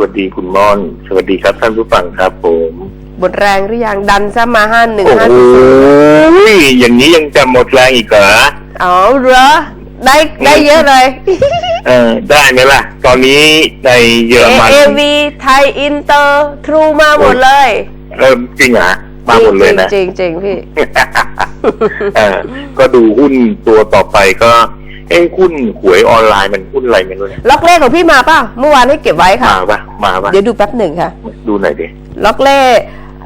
วัสดีคุณม่อน สวัสดีครับท่านผู้ฟังครับผมบทแรงหรือยังดันซะมาห้าหนึ่งโอ้ห้าโหศูนย์อย่างนี้ยังจะหมดแรงอีกเหรออ๋อเหรอได้ได้เยอะเลย เออได้ไหมล่ะ ตอนนี้ในเยอรมันเอวีไทยอินเตอร์ทรูมาหมดเลยเริ่มจริงเหรอมาหมดเลยนะ จริงๆจริงๆพี่เออก็ดูหุ้นตัวต่อไปก็ เอ้หุ้นหวยออนไลน์มันหุ้นอะไรไม่รู้เนี่ยล็อกเลขของพี่มาป่ะเมื่อวานให้เก็บไว้ค่ะ มาปะมาปะเดี๋ยวดูแป๊บหนึ่งค่ะ ดูหน่อยดิล็อกเล่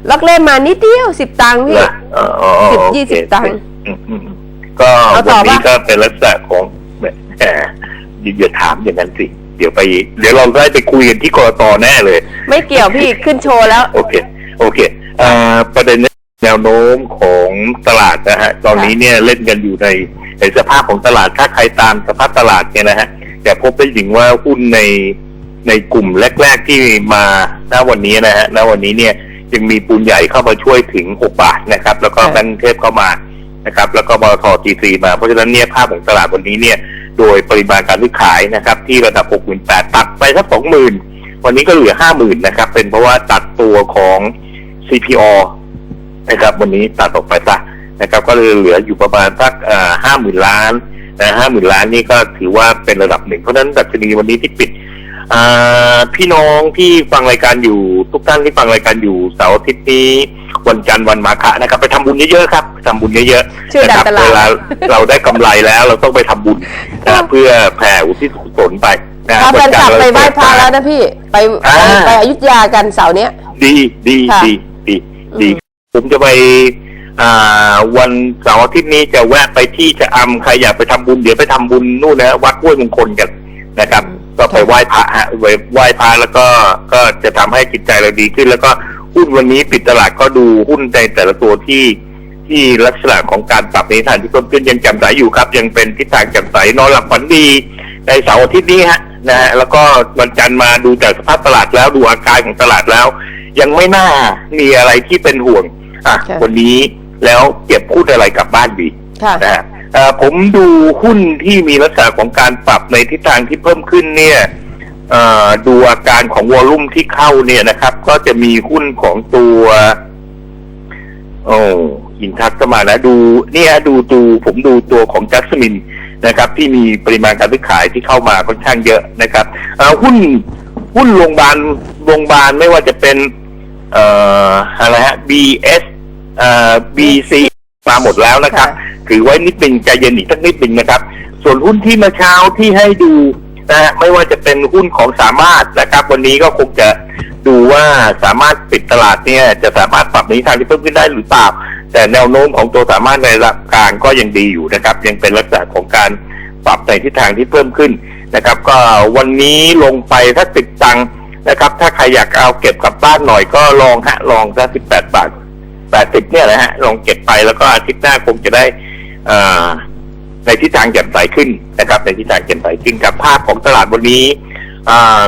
ล็อกเล่มานิดเดียวสิบตังค์พี่เหรออ๋ออ๋ออ๋อสิบโอเคยี่สิบตังค์อืมอืมอืมก็เอาต่วัอนนี้ปะก็เป็นลักษณะของแหมอย่าถามอย่างนั้นสิ เดี๋ยวไป เดี๋ยวเราได้ไปคุยกันที่กรตแน่เลย ไม่เกี่ยวพี่ขึ้นโชว์แล้ว โอเค โอเคอ่าประเด็นแนวโน้มของตลาดนะฮะ ตอนนี้เนี่ยเล่นกันอยู่ใน ในสภาพของตลาดถ้าใครตามสภาพตลาดเนี่ยนะฮะจะพบได้ถึงว่าหุ้นในในกลุ่มแรก ๆที่มาณวันนี้นะฮะณวันนี้เนี่ยยังมีปูนใหญ่เข้ามาช่วยถึง 6 บาทนะครับ แล้วก็ค่ะแบงก์เทพเข้ามานะครับ แล้วก็บลทจีซีมา เพราะฉะนั้นเนี่ยภาพของตลาดวันนี้เนี่ย โดยปริมาณการซื้อขายนะครับ ที่ระดับ 68,000ตัดไปสัก20,000 วันนี้ก็เหลือ 50,000 นะครับ เป็นเพราะว่าตัดตัวของ CPO นะครับ วันนี้ตัดออกไปซะ นะครับก็เลยเหลืออยู่ประมาณสักห้าหมื่นล้านนะห้าหมื่นล้านนี่ก็ถือว่าเป็นระดับหนึ่งเพราะฉะนั้นดัชนีวันนี้ที่ปิดอ่าพี่น้องที่ฟังรายการอยู่ ทุกท่านที่ฟังรายการอยู่เสาร์อาทิตย์นี้วันจันทร์วันมาฆะนะครับ ไปทำบุญเยอะๆครับไปทำบุญเยอะๆชื่อนะดัคนรับตลาดเวลาเราได้กำไรแล้วเราต้องไปทำบุญนะเพื่อแผ่อุทิศกุศลไปนะพาแฟนคลับไปไหว้พระแล้วนะพี่ไปอ่าไปไปอยุธยากันเสาร์เนี้ยดีดีค่ะดีดีดีอืมผมจะไปอ่า วันเสาร์อาทิตย์นี้จะแวะไปที่จะอำใครอยากไปทำบุญเดี๋ยวไปทำบุญนู่นนะวัดห้วยมงคลกันนะครับ ก็ไปไหว้พระฮะไปไหว้พระแล้วก็ก็จะทำให้จิตใจเราดีขึ้น แล้วก็หุ้นวันนี้ปิดตลาดก็ดูหุ้นในแต่ละตัวที่ที่ลักษณะของการปรับในทิศทางที่เพิ่มขึ้นยังแจ่มใสอยู่ครับ ยังเป็นทิศทางแจ่มใสนอนหลับฝันดี ในเสาร์อาทิตย์นี้ฮะนะฮะแล้วก็วันจันทร์มาดูจากสภาพตลาดแล้วดูอาการของตลาดแล้ว ยังไม่น่ามีอะไรที่เป็นห่วงอะค่ะวันนี้ แล้วเก็บหุ้นอะไรกลับบ้านดีค่ะนะฮะเอ่อผมดูหุ้นที่มีลักษณะของการปรับในทิศทางที่เพิ่มขึ้นเนี่ยเอ่อดูอาการของวอลลุ่มที่เข้าเนี่ยนะครับ ก็จะมีหุ้นของตัว โอ้อินทัศก็มานะดูเนี่ยดูดูผมดูตัวของจัสมินนะครับ ที่มีปริมาณการซื้อขายที่เข้ามาค่อนข้างเยอะนะครับเอ่อหุ้นหุ้นโรงพยาบาลโรงพยาบาลไม่ว่าจะเป็น เอ่ออะไรฮะ BS เอ่อ BC มาหมดแล้วนะครับค่ะถือไว้นิดหนึ่งใจเย็นอีกสักนิดหนึ่งนะครับ ส่วนหุ้นที่เมาเช้าที่ให้ดูนะฮะไม่ว่าจะเป็นหุ้นของสามารถนะครับ วันนี้ก็คงจะดูว่าสามารถปิดตลาดเนี่ย จะสามารถปรับในทิศทางที่เพิ่มขึ้นได้หรือเปล่า แต่แนวโน้มของตัวสามารถในระดับกลางก็ยังดีอยู่นะครับ ยังเป็นลักษณะของการปรับในทิศทางที่เพิ่มขึ้นนะครับ ก็วันนี้ลงไปถ้าติดตังค์นะครับ ถ้าใครอยากเอาเก็บกลับบ้านหน่อยก็ลองฮะลองสักสิบแปดบาท แปดสิบเนี่ยนะฮะลองเก็บไปแล้วก็อาทิตย์หน้าคงจะได้อ่าในทิศทางแจ่มใสขึ้นนะครับ ในทิศทางแจ่มใสขึ้นกับภาพของตลาดวันนี้อ่า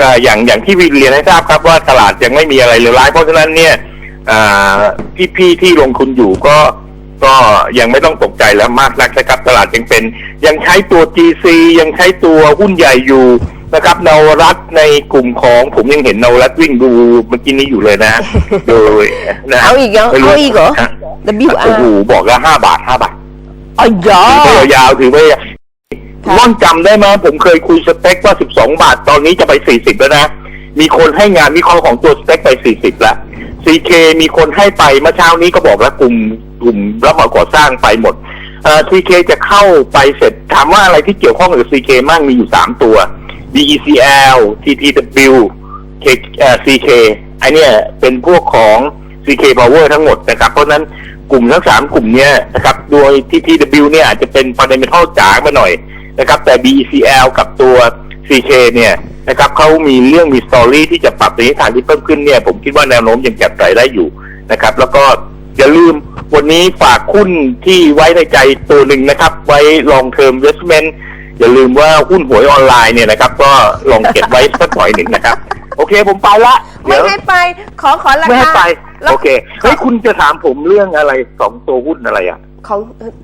ก็อย่างอย่างที่วิเรียนให้ทราบครับว่าตลาดยังไม่มีอะไรเลวร้ายเพราะฉะนั้นเนี่ยพี่พี่ที่ลงทุนอยู่ก็ก็ยังไม่ต้องตกใจแล้วมากนักนะครับ ตลาดยังเป็น ยังใช้ตัว GC ยังใช้ตัวหุ้นใหญ่อยู่ นะครับนวรัฐในกลุ่มของผมยังเห็นนวรัฐวิ่งดูเมื่อกี้นี้อยู่เลยนะโดยนะเอาอีกเหรอไม่รู้เอาอีกเหรอฮะ WR โอ้โหบอกแล้วห้าบาทห้าบาทอ๋อยอถือไปยาวๆถือไปยาวค่ะว่อนจำได้ไหมผมเคยคุยสเต็กว่า12บาท ตอนนี้จะไป40แล้วนะ มีคนให้งานวิเคราะห์ของตัวสเต็กไป40แล้ว CK มีคนให้ไปเมื่อเช้านี้ก็บอกแล้วกลุ่มกลุ่มรับเหมาก่อสร้างไปหมดเอ่อ CK จะเข้าไปเสร็จถามว่าอะไรที่เกี่ยวข้องกับ CK มั่งมีอยู่3ตัว DECL TTW K อ่อ CK ไอเนี่ยเป็นพวกของ CK Power ทั้งหมดนะครับ เพราะนั้นกลุ่มทั้งสามกลุ่มเนี้ยนะครับ โดย TTW เนี่ยอาจจะเป็น fundamental จ๋ามาหน่อยนะครับ แต่ BECL กับตัว CK เนี่ยนะครับเขามีเรื่องมีสตอรี่ที่จะปรับในทิศทางที่เพิ่มขึ้นเนี่ย ผมคิดว่าแนวโน้มยังแจ่มใสได้อยู่นะครับ แล้วก็อย่าลืมวันนี้ฝากหุ้นที่ไว้ในใจตัวหนึ่งนะครับ ไว้ long term investment ย่าลืมว่าหุ้นหวยออนไลน์เนี่ยนะครับ ก็ลองเก็บไว้สักหน่อยหนึ่งนะครับ โอเคผมไปละไม่เดี๋ยวให้ไป ขอขอราไม่ให้คา ไป แล้ว โอเคเฮ้ยคุณจะถามผมเรื่องอะไรสองตัวหุ้นอะไรอะของ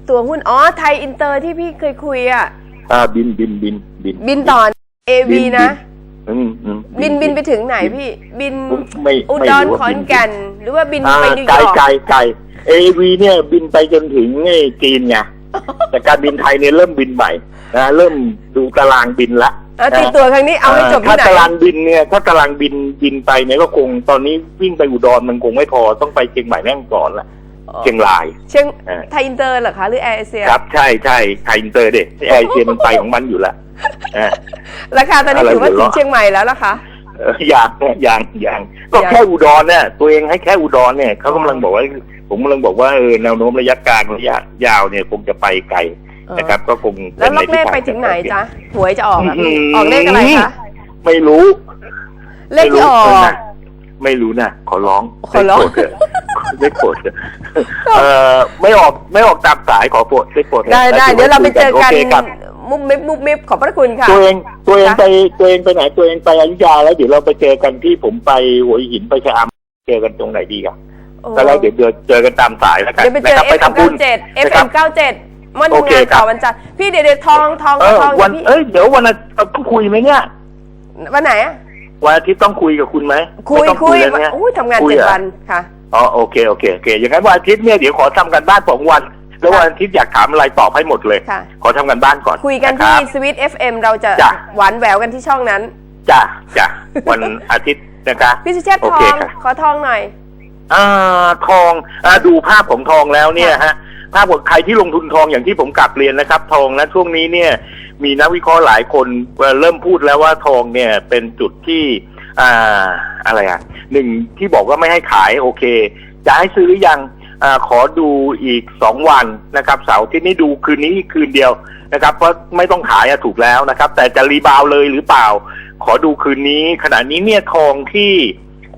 ตัวหุ้น อ๋อ ไทยอินเตอร์ที่พี่เคยคุยอะ อ่าบินบินบินบิน บินต่อ AV นะเอืมอืม บินบินไปถึงไหนพี่ บินไม่อุไม่ดรรู้ว่าขอนบิน แก่น หรือว่าบินอ่าไปนิวไกลยอร์กไกลไกลเอวีเนี่ยบินไปจนถึงไอ้จีนไงแต่การบินไทยเนี่ยเริ่มบินใหม่ นะเริ่มดูตารางบินละเออตีตัวครั้งนี้เอาให้จบถ้าที่ไหนตารางบินเนี่ยถ้าตารางบินบินไปเนี่ยก็คงตอนนี้วิ่งไปอุดรมันคงไม่พอต้องไปเชียงใหม่แม่ฮ่องสอนละเชียงราย เชียงเออไทยอินเตอร์เหรอคะหรือแอร์เอเชียครับ ใช่ใช่ไทยอินเตอร์เด็ไอเชียมันไปของมันอยู่ละเออราคาตอนนี้อะไรถือว่าเดี๋ถึยวงเชียงใหม่แล้วล่ะคะ เอออย่างอย่างอย่างก็อย่างแค่อุดรเนี่ยตัวเองให้แค่อุดรเนี่ยเขากำลังบอกว่า ผมกำลังบอกว่าเออแนวโน้มระยะกลางระยะยาวเนี่ยคงจะไปไกล นะครับก็คงแล้วล็อกเลขทิศทาไปถึงไหนจ๊ะหวยจะออกอะพี่มออกเลขอะไรคะไม่รู้ เลขที่ออกไม่รู้นะไม่รู้นะขอร้องขอร้องได้โปรดเถอะได้โปรดเถอะเออไม่ออกไม่ออกตามสายขอโปรดได้โปรดถอะได้ได้เดี๋ยวเราไปเจอกันโคครับมุบมิบมุบมิบขอบพระคุณค่ะตัวเองตัวเองจ้ะไปตัวเองไปไหนตัวเองไปอยุธยาแล้วเดี๋ยวเราไปเจอกันที่ผมไปหัวหินไปชะอำเจอกันตรงไหนดีกันโอ้ก็แล้วเดี๋ยวเจอเจอกันตามสายแล้วกันเดี๋ยวไปเจอนะครับไป FM ทำบุญ97นะครับ FM 97 มันโอเคงานครัต่อบวันจันทร์พี่เดี๋ยวเดี๋ยวทองทองเออทองวันพี่เอ้ยเดี๋ยววันอาทิตย์ต้องคุยไหมเนี่ยวันไหนอะวันอาทิตย์ต้องคุยกับคุณไหมคุยไม่ต้องคุยแล้วเนี่ยอุ้ยทำงานคุยเจ็ดหรอวันค่ะ อ๋อโอเคโอเคโอเคอย่างนั้นวันอาทิตย์เนี่ยเดี๋ยวขอทำกันบ้านสองวัน แล้ววันอาทิตย์อยากถามอะไรตอบให้หมดเลย ค่ะ ขอทำกันบ้านก่อนคุยกันะคที่รับ สวิต FM เราจะจ้ะ หวานแหววกันที่ช่องนั้น จ้ะจ้ะวันอาทิตย์นะคะพี่สุเชษฐ์โอทอเคงค่ะ ขอทองหน่อย อ่าทองอ่าดูภาพของทองแล้วเนี่ยฮะ ภาพของใครที่ลงทุนทองอย่างที่ผมกลับเรียนนะครับ ทองนะช่วงนี้เนี่ยมีนักวิเคราะห์หลายคนเอ่อเริ่มพูดแล้วว่าทองเนี่ยเป็นจุดที่อ่าอะไรอะหนึ่งที่บอกว่าไม่ให้ขายโอเค จะให้ซื้อหรือยังอาขอดูอีกสองวันนะครับเสาร์อาที่นี้ดูคืนนี้คืนเดียวนะครับเพราะไม่ต้องขายอะถูกแล้วนะครับ แต่จะรีบาวเลยหรือเปล่า ขอดูคืนนี้ ขณะนี้เนี่ยทองที่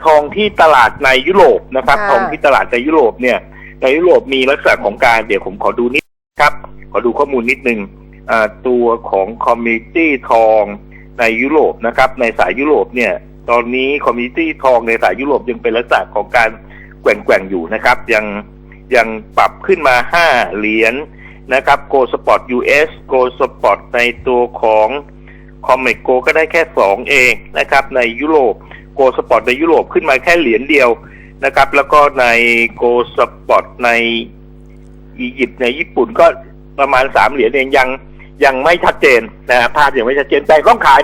ทองที่ตลาดในยุโรปนะครับค่ะทองที่ตลาดในยุโรปเนี่ย ในยุโรปมีลักษณะของการเดี๋ยวผมขอดูนิดครับ ขอดูข้อมูลนิดนึงอ่าตัวของคอมมิตี้ทองในยุโรปนะครับ ในสายยุโรปเนี่ยตอนนี้คอมมิตี้ทองในสายยุโรปยังเป็นลักษณะของการแกว่งๆอยู่นะครับ ยังยังปรับขึ้นมาห้าเหรียญนะครับโกลสปอร์ต US โกลสปอร์ตในตัวของคอมเมกโกก็ได้แค่สองเองนะครับ ในยุโรปโกลสปอร์ตในยุโรปขึ้นมาแค่เหรียญเดียว นะครับ แล้วก็ในโกสปอร์ตในอียิปต์ในญี่ปุ่นก็ประมาณสามเหรียญเองยังยังไม่ชัดเจนนะฮะภาพยังไม่ชัดเจนแต่ต้องขาย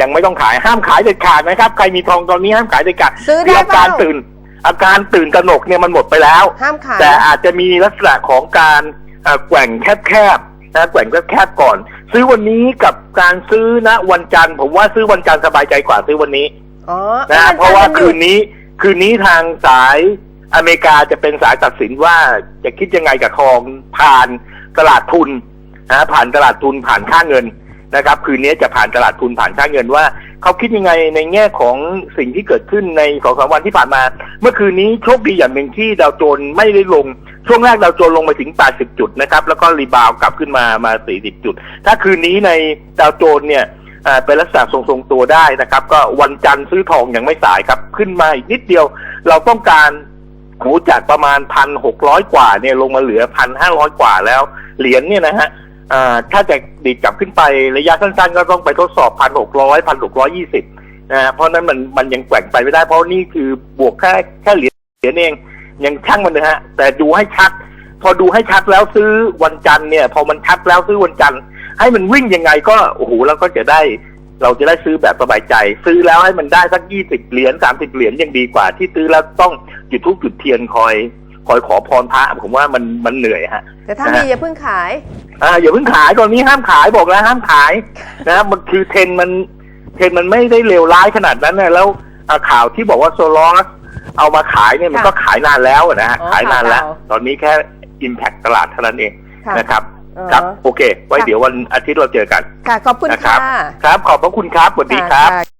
ยังไม่ต้องขายห้ามขายเด็ดขาดนะครับ ใครมีทองตอนนี้ห้ามขายเด็ดขาดซื้อได้คืออาการเปล่าตื่น อาการตื่นตระหนกเนี่ยมันหมดไปแล้วห้ามขายแต่อาจจะมีลักษณะของการเอ่อแกว่งแคบๆนะแกว่งแคบๆก่อน ซื้อวันนี้กับการซื้อณวันจันทร์ผมว่าซื้อวันจันทร์สบายใจกว่าซื้อวันนี้อ๋อนะอ้เพราะว่ามัคืนหยุดนี้ คืนนี้ทางสายอเมริกาจะเป็นสายตัดสินว่าจะคิดยังไงกับทองผ่านตลาดทุนนะผ่านตลาดทุนผ่านค่าเงินนะครับ คืนนี้จะผ่านตลาดทุนผ่านค่าเงินว่าเขาคิดยังไงในแง่ของสิ่งที่เกิดขึ้นในสองสามวันที่ผ่านมา เมื่อคืนนี้โชคดีอย่างหนึ่งที่ดาวโจนส์ไม่ได้ลง ช่วงแรกดาวโจนส์ลงไปถึง 80 จุดนะครับ แล้วก็รีบาวกลับขึ้นมามา 40 จุด ถ้าคืนนี้ในดาวโจนส์เนี่ย เป็นลักษณะทรงๆตัวได้นะครับ ก็วันจันทร์ซื้อทองยังไม่สายครับ ขึ้นมาอีกนิดเดียว เราต้องการหูจากประมาณพันหกร้อยกว่าเนี่ยลงมาเหลือพันห้าร้อยกว่าแล้ว เหรียญเนี่ยนะฮะอ่าถ้าจะดีดกลับขึ้นไประยะสั้นๆ ก็ต้องไปทดสอบพันหกร้อยพันหกร้อยี่สิบนะฮะเพราะนั้นมันมันยังแกว่งไปไม่ได้เพราะนี่คือบวกแค่แค่เหรียญเหรียญเองยังช่างมันนะฮะ แต่ดูให้ชัด พอดูให้ชัดแล้วซื้อวันจันทร์เนี่ย พอมันชัดแล้วซื้อวันจันทร์ ให้มันวิ่งยังไงก็โอ้โหเราก็จะได้ เราจะได้ซื้อแบบสบายใจ ซื้อแล้วให้มันได้สักยี่สิบเหรียญสามสิบเหรียญยังดีกว่า ที่ซื้อแล้วต้องจุดทูบจุดเทียนคอย คอยขอพรพระผมว่ามันมันเหนื่อยฮะแต่ถ้านะมีฮะอย่าเพิ่งขายอ่าอย่าเพิ่งขายตอนนี้ห้ามขายบอกแล้วห้ามขายนะมันคือเทรนด์มันเทรนด์มันไม่ได้เลวร้ายขนาดนั้นนะแล้วอ่าข่าวที่บอกว่าโซลอสเอามาขายเนี่ยมันค่ะก็ขายนานแล้วนะฮะอ๋อขายนานแล้วข่าวตอนนี้แค่อิมแพคตลาดเท่านั้นเองค่ะนะครับอ๋อ ครับ โอเค ไว้ค่ะเดี๋ยววันอาทิตย์เราเจอกัน ค่ะ ขอบคุณนะครับค่ะ ครับ ขอบพระคุณครับสวัสดีครับค่ะ